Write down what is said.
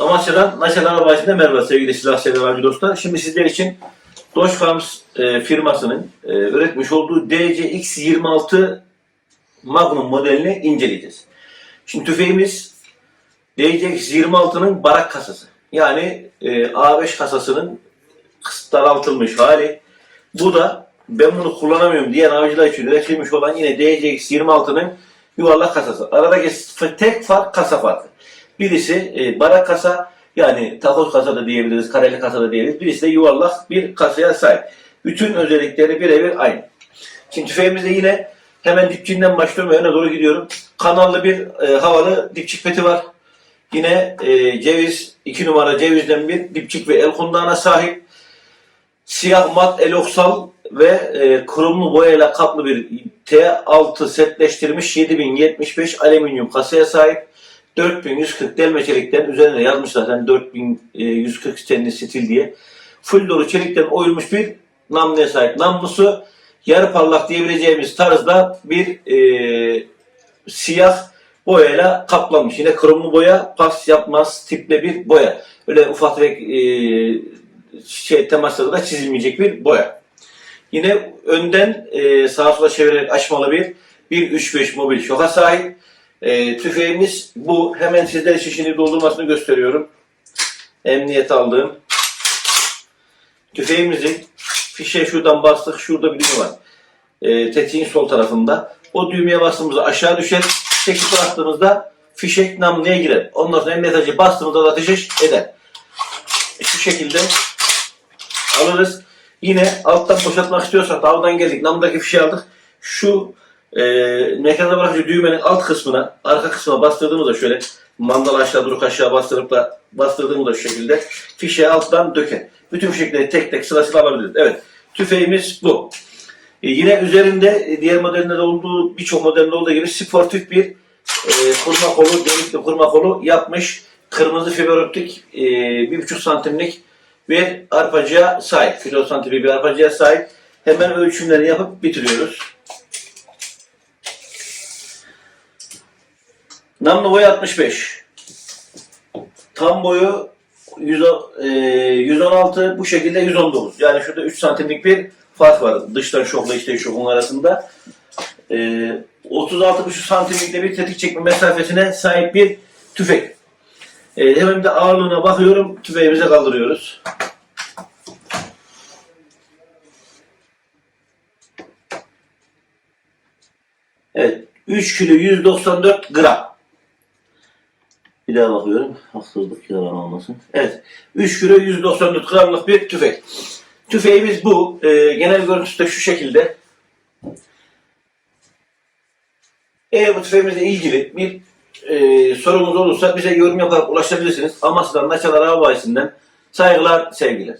Amasya'dan Naşal Arabacı'nda merhaba sevgili silah sever avcı dostlar. Şimdi sizler için Dogecoins e, firmasının e, üretmiş olduğu DCX26 Magnum modelini inceleyeceğiz. Şimdi tüfeğimiz DCX26'nın barak kasası. Yani e, A5 kasasının daraltılmış hali. Bu da ben bunu kullanamıyorum diyen avcılar için üretilmiş olan yine DCX26'nın yuvarlak kasası. Aradaki tek fark kasa farkı. Birisi e, barak kasa yani takoz kasa da diyebiliriz, kareli kasa da diyebiliriz. Birisi de yuvarlak bir kasaya sahip. Bütün özellikleri birebir aynı. Şimdi tüfeğimizde yine hemen dipçiğinden başlıyorum öne doğru gidiyorum. Kanallı bir e, havalı dipçik peti var. Yine e, ceviz, iki numara cevizden bir dipçik ve el kundağına sahip. Siyah mat eloksal ve e, kromlu boyayla kaplı bir T6 setleştirilmiş 7075 alüminyum kasaya sahip. 4140 delme çelikten üzerine yazmış zaten 4140 stainless stil diye. Full dolu çelikten oyulmuş bir namluya sahip. Namlusu yarı parlak diyebileceğimiz tarzda bir e, siyah boyayla kaplanmış. Yine kromlu boya pas yapmaz tiple bir boya. Öyle ufak tefek e, şey temaslarda da çizilmeyecek bir boya. Yine önden e, sağa sola çevirerek açmalı bir 1.3.5 mobil şoka sahip. E, tüfeğimiz bu. Hemen sizler için şimdi doldurmasını gösteriyorum. Emniyet aldığım. Tüfeğimizin fişe şuradan bastık. Şurada bir düğme var. E, tetiğin sol tarafında. O düğmeye bastığımızda aşağı düşer. Çekip bıraktığımızda fişek namluya girer. Ondan sonra emniyet açı bastığımızda da ateş eder. Şu şekilde alırız. Yine alttan boşaltmak istiyorsak dağdan geldik. Namdaki fişeği aldık. Şu e, mekanda bırakıcı düğmenin alt kısmına, arka kısmına bastırdığımızda şöyle mandal aşağı duruk aşağı bastırıp da bastırdığımızda şu şekilde fişeği alttan döker. Bütün fişekleri tek tek sırasıyla alabiliriz. Evet. Tüfeğimiz bu. E, yine üzerinde e, diğer modellerde olduğu birçok modelde olduğu gibi sportif bir e, kurma kolu, delikli kurma kolu yapmış. Kırmızı fiber optik e, bir buçuk santimlik bir arpacıya sahip. Filo santimlik bir arpacıya sahip. Hemen ölçümlerini yapıp bitiriyoruz. Namlu boyu 65. Tam boyu 100, e, 116 bu şekilde 119. Yani şurada 3 santimlik bir fark var. Dıştan şokla içten şokun arasında. E, 36,5 santimlikte bir tetik çekme mesafesine sahip bir tüfek. E, hemen de ağırlığına bakıyorum. Tüfeğimize kaldırıyoruz. Evet. 3 kilo 194 gram. Bir daha bakıyorum. Haksızlık yalan olmasın. Evet. 3 kilo 194 gramlık bir tüfek. Tüfeğimiz bu. Ee, genel görüntüsü de şu şekilde. Eğer bu tüfeğimizle ilgili bir e, sorunuz olursa bize yorum yaparak ulaşabilirsiniz. Amasya'dan Naçalar Hava saygılar, sevgiler.